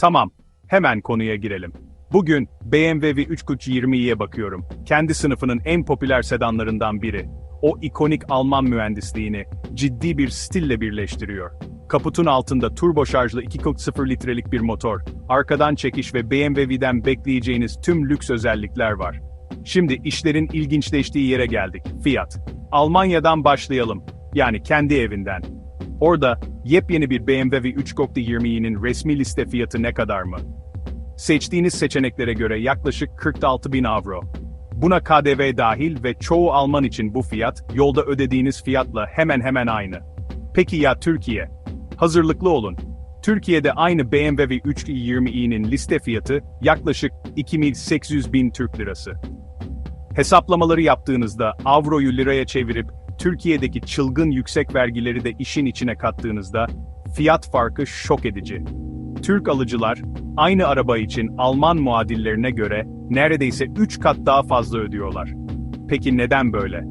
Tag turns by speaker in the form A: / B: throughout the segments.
A: Tamam, hemen konuya girelim. Bugün BMW V320'ye bakıyorum. Kendi sınıfının en popüler sedanlarından biri. O ikonik Alman mühendisliğini ciddi bir stille birleştiriyor. Kaputun altında turbo şarjlı 2.0 litrelik bir motor, arkadan çekiş ve BMW'den bekleyeceğiniz tüm lüks özellikler var. Şimdi işlerin ilginçleştiği yere geldik. Fiat. Almanya'dan başlayalım. Yani kendi evinden. Orada yepyeni bir BMW 3.20'nin resmi liste fiyatı ne kadar mı? Seçtiğiniz seçeneklere göre yaklaşık 46 bin avro. Buna KDV dahil ve çoğu Alman için bu fiyat, yolda ödediğiniz fiyatla hemen hemen aynı. Peki ya Türkiye? Hazırlıklı olun. Türkiye'de aynı BMW 320i'nin liste fiyatı yaklaşık 2800 bin Türk lirası. Hesaplamaları yaptığınızda avroyu liraya çevirip Türkiye'deki çılgın yüksek vergileri de işin içine kattığınızda fiyat farkı şok edici. Türk alıcılar aynı araba için Alman muadillerine göre neredeyse 3 kat daha fazla ödüyorlar. Peki neden böyle?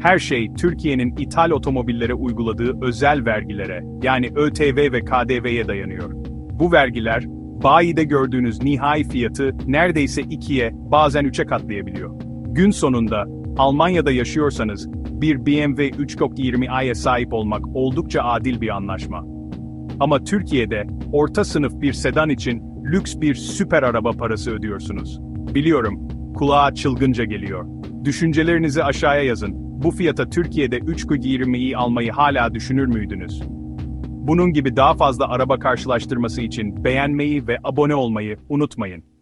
A: Her şey Türkiye'nin ithal otomobillere uyguladığı özel vergilere, yani ÖTV ve KDV'ye dayanıyor. Bu vergiler, bayide gördüğünüz nihai fiyatı neredeyse ikiye, bazen üçe katlayabiliyor. Gün sonunda, Almanya'da yaşıyorsanız, bir BMW 3.20i'ye sahip olmak oldukça adil bir anlaşma. Ama Türkiye'de, orta sınıf bir sedan için lüks bir süper araba parası ödüyorsunuz. Biliyorum, kulağa çılgınca geliyor. Düşüncelerinizi aşağıya yazın. Bu fiyata Türkiye'de 3.20'yi almayı hala düşünür müydünüz? Bunun gibi daha fazla araba karşılaştırması için beğenmeyi ve abone olmayı unutmayın.